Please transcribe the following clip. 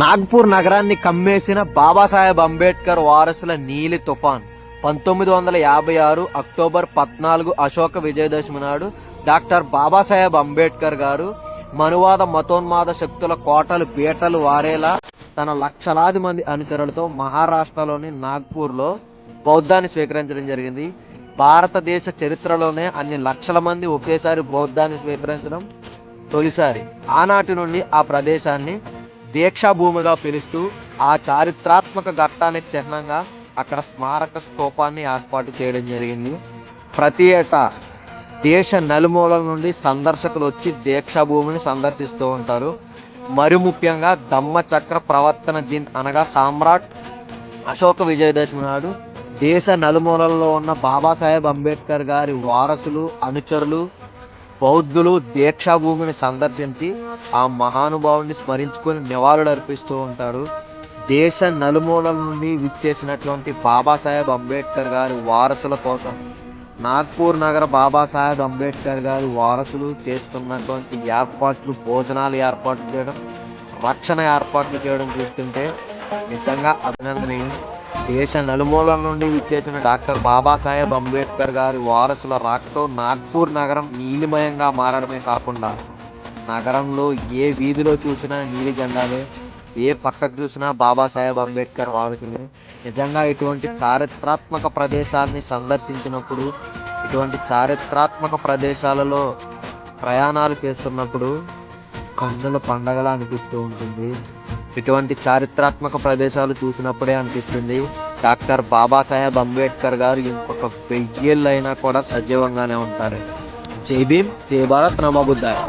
నాగ్పూర్ నగరాన్ని కమ్మేసిన బాబాసాహెబ్ అంబేద్కర్ వారసుల నీలి తుఫాన్. పంతొమ్మిది వందల యాభై ఆరు అక్టోబర్ పద్నాలుగు అశోక విజయదశమి నాడు డాక్టర్ బాబాసాహెబ్ అంబేద్కర్ గారు మనువాద మతోన్మాద శక్తుల కోటలు బీటలు వారేలా తన లక్షలాది మంది అనుచరులతో మహారాష్ట్రలోని నాగ్పూర్లో బౌద్ధాన్ని స్వీకరించడం జరిగింది. భారతదేశ చరిత్రలోనే అన్ని లక్షల మంది ఒకేసారి బౌద్ధాన్ని స్వీకరించడం తొలిసారి. ఆనాటి నుండి ఆ ప్రదేశాన్ని దీక్షాభూమిగా పిలుస్తూ ఆ చారిత్రాత్మక ఘట్టానికి చిహ్నంగా అక్కడ స్మారక స్తూపాన్ని ఏర్పాటు చేయడం జరిగింది. ప్రతి ఏటా దేశ నలుమూలల నుండి సందర్శకులు వచ్చి దీక్షాభూమిని సందర్శిస్తూ ఉంటారు. మరి ముఖ్యంగా ధమ్మచక్ర ప్రవర్తన దిన్ అనగా సామ్రాట్ అశోక విజయదశమి నాడు దేశ నలుమూలల్లో ఉన్న బాబాసాహెబ్ అంబేద్కర్ గారి వారసులు అనుచరులు బౌద్ధులు దీక్షా భూమిని సందర్శించి ఆ మహానుభావుని స్మరించుకొని నివాళులు అర్పిస్తూ ఉంటారు. దేశ నలుమూలల నుండి విచ్చేసినటువంటి బాబాసాహెబ్ అంబేద్కర్ గారి వారసుల కోసం నాగ్పూర్ నగర బాబాసాహెబ్ అంబేద్కర్ గారు వారసులు చేస్తున్నటువంటి ఏర్పాట్లు భోజనాలు ఏర్పాట్లు చేయడం రక్షణ ఏర్పాట్లు చేయడం చూస్తుంటే నిజంగా అభినందనీయం. దేశ నలుమూలల నుండి విచ్చేసిన డాక్టర్ బాబాసాహెబ్ అంబేద్కర్ గారి వారసుల రాకతో నాగ్పూర్ నగరం నీలిమయంగా మారడమే కాకుండా నగరంలో ఏ వీధిలో చూసినా నీలి జెండాలే ఏ పక్కకు చూసినా బాబాసాహెబ్ అంబేద్కర్ వారసులే. నిజంగా ఇటువంటి చారిత్రాత్మక ప్రదేశాన్ని సందర్శించినప్పుడు ఇటువంటి చారిత్రాత్మక ప్రదేశాలలో ప్రయాణాలు చేస్తున్నప్పుడు కన్నుల పండగలా అనిపిస్తూ ఉంటుంది. ఇటువంటి చారిత్రాత్మక ప్రదేశాలు చూసినప్పుడే అనిపిస్తుంది. డాక్టర్ బాబాసాహెబ్ అంబేద్కర్ గారు ఇంకొక వెయ్యేళ్ళైనా కూడా సజీవంగానే ఉంటారు. జై భీమ్ జై భారత్ నమో